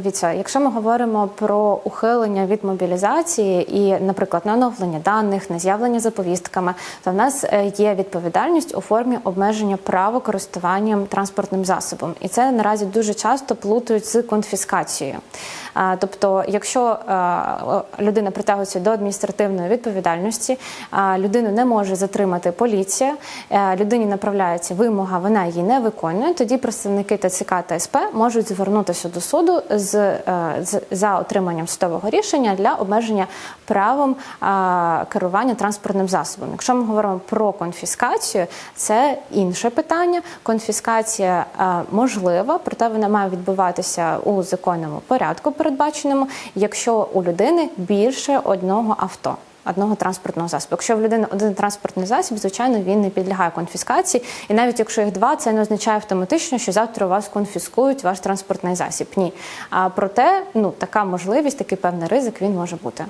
дивіться, якщо ми говоримо про ухилення від мобілізації і, наприклад, на оновлення даних, на з'явлення за повістками, то в нас е, є відповідальність у формі обмеження права користуванням транспортним засобом, і це наразі дуже часто плутають з конфіскацією. Тобто, якщо е, людина притягується до адміністративної відповідальності, людину не може затримати поліція, е, людині направляється вимога, вона її не виконує. Тоді представники ТЦК та СП можуть звернутися до суду з, е, з за отриманням судового рішення для обмеження правом керування транспортним засобом. Якщо ми говоримо про конфіскацію, це інше питання. Конфіскація можлива, проте вона має відбуватися у законному порядку, передбаченому, якщо у людини більше одного авто. Одного транспортного засобу. Якщо в людини один транспортний засіб, звичайно, він не підлягає конфіскації. І навіть якщо їх два, це не означає автоматично, що завтра у вас конфіскують ваш транспортний засіб. Ні. А проте, ну така можливість, такий певний ризик він може бути.